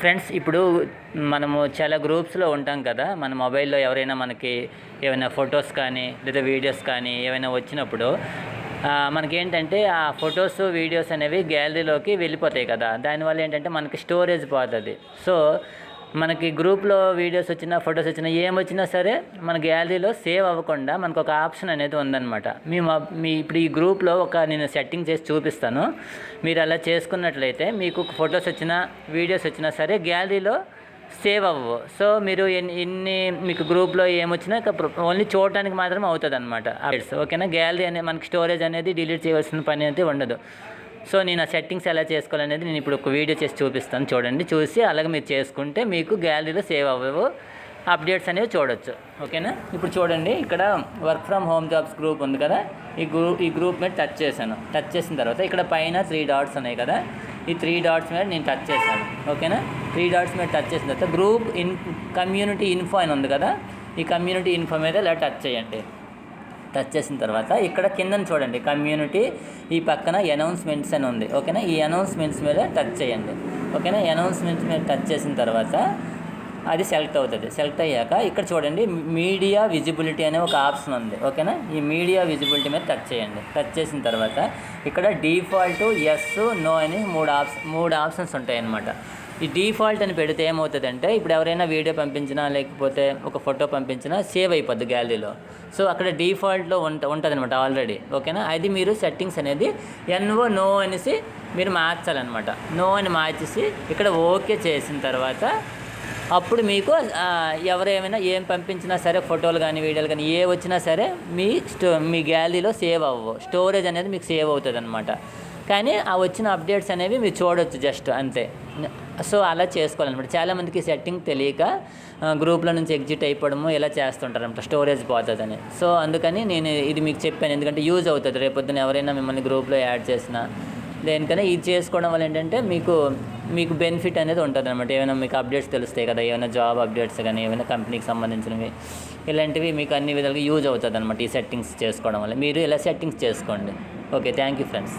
Friends ఇప్పుడు మనము చాలా గ్రూప్స్లో ఉంటాం కదా మన మొబైల్లో ఎవరైనా మనకి ఏమైనా ఫొటోస్ కానీ లేదా వీడియోస్ కానీ ఏమైనా వచ్చినప్పుడు మనకేంటంటే ఆ ఫొటోస్ వీడియోస్ అనేవి గ్యాలరీలోకి వెళ్ళిపోతాయి కదా. దానివల్ల ఏంటంటే మనకి స్టోరేజ్ పోతుంది. సో మనకి గ్రూప్లో వీడియోస్ వచ్చినా ఫొటోస్ వచ్చినా ఏమొచ్చినా సరే మన గ్యాలరీలో సేవ్ అవ్వకుండా మనకు ఒక ఆప్షన్ అనేది ఉందన్నమాట. మీ మీ ఇప్పుడు ఈ గ్రూప్లో ఒక నేను సెట్టింగ్ చేసి చూపిస్తాను. మీరు అలా చేసుకున్నట్లయితే మీకు ఫొటోస్ వచ్చినా వీడియోస్ వచ్చినా సరే గ్యాలరీలో సేవ్ అవ్వవు. సో మీరు ఎన్ని ఎన్ని మీకు గ్రూప్లో ఏమొచ్చినా ఓన్లీ చూడటానికి మాత్రమే అవుతుంది అనమాట ఓకేనా? గ్యాలరీ అనే మనకి స్టోరేజ్ అనేది డిలీట్ చేయవలసిన పని అయితే ఉండదు. సో నేను ఆ సెట్టింగ్స్ ఎలా చేసుకోవాలనేది నేను ఇప్పుడు ఒక వీడియో చేసి చూపిస్తాను. చూడండి చూసి అలాగే మీరు చేసుకుంటే మీకు గ్యాలరీలో సేవ్ అవ్వవు. అప్డేట్స్ అనేవి చూడొచ్చు. ఓకేనా? ఇప్పుడు చూడండి ఇక్కడ work from home jobs group ఉంది కదా. ఈ గ్రూప్ ఈ గ్రూప్ మీద టచ్ చేశాను. టచ్ చేసిన తర్వాత ఇక్కడ పైన త్రీ డాట్స్ ఉన్నాయి కదా. ఈ త్రీ డాట్స్ మీద నేను టచ్ చేశాను. ఓకేనా? త్రీ డాట్స్ మీద టచ్ చేసిన తర్వాత గ్రూప్ ఇన్ కమ్యూనిటీ ఇన్ఫో అని ఉంది కదా. ఈ కమ్యూనిటీ ఇన్ఫో మీద ఇలా టచ్ చేయండి. టచ్ చేసిన తర్వాత ఇక్కడ కిందన చూడండి కమ్యూనిటీ ఈ పక్కన అనౌన్స్మెంట్స్ అని ఉంది. ఓకేనా? ఈ అనౌన్స్మెంట్స్ మీద టచ్ చేయండి. ఓకేనా? అనౌన్స్మెంట్స్ మీద టచ్ చేసిన తర్వాత అది సెలెక్ట్ అవుతుంది. సెలెక్ట్ అయ్యాక ఇక్కడ చూడండి మీడియా విజిబిలిటీ అనే ఒక ఆప్షన్ ఉంది. ఓకేనా? ఈ మీడియా విజిబిలిటీ మీద టచ్ చేయండి. టచ్ చేసిన తర్వాత ఇక్కడ డిఫాల్ట్ ఎస్ నో అని మూడు ఆప్షన్ మూడు ఆప్షన్స్ ఉంటాయి అన్నమాట ఈ డిఫాల్ట్ అని పెడితే ఏమవుతుందంటే ఇప్పుడు ఎవరైనా వీడియో పంపించినా లేకపోతే ఒక ఫోటో పంపించినా సేవ్ అయిపోద్ది గ్యాలరీలో. సో అక్కడ డిఫాల్ట్లో ఉంట ఉంటుంది అనమాట ఆల్రెడీ. ఓకేనా? అది మీరు సెట్టింగ్స్ అనేది ఎన్ఓ నో అనేసి మీరు మార్చాలన్నమాట. నో అని మార్చేసి ఇక్కడ ఓకే చేసిన తర్వాత అప్పుడు మీకు ఎవరేమైనా ఏం పంపించినా సరే ఫోటోలు కానీ వీడియోలు కానీ ఏ వచ్చినా సరే మీ స్టో మీ గ్యాలరీలో సేవ్ అవ్వవు. స్టోరేజ్ అనేది మీకు సేవ్ అవుతుంది అనమాట కానీ ఆ వచ్చిన అప్డేట్స్ అనేవి మీరు చూడొచ్చు జస్ట్ అంతే. సో అలా చేసుకోవాలన్నమాట. చాలామందికి సెట్టింగ్ తెలియక గ్రూప్లో నుంచి ఎగ్జిట్ అయిపోవడము ఇలా చేస్తుంటారనమాట స్టోరేజ్ పోతుందని. సో అందుకని నేను ఇది మీకు చెప్పాను. ఎందుకంటే యూజ్ అవుతుంది. రేపొద్దున ఎవరైనా మిమ్మల్ని గ్రూప్లో యాడ్ చేసినా దేనికైనా ఇది చేసుకోవడం వల్ల ఏంటంటే మీకు మీకు బెనిఫిట్ అనేది ఉంటుంది అనమాట ఏమైనా మీకు అప్డేట్స్ తెలుస్తాయి కదా. ఏమైనా జాబ్ అప్డేట్స్ కానీ ఏమైనా కంపెనీకి సంబంధించినవి ఇలాంటివి మీకు అన్ని విధాలుగా యూజ్ అవుతుంది అనమాట ఈ సెట్టింగ్స్ చేసుకోవడం వల్ల. మీరు ఇలా సెట్టింగ్స్ చేసుకోండి. Okay thank you friends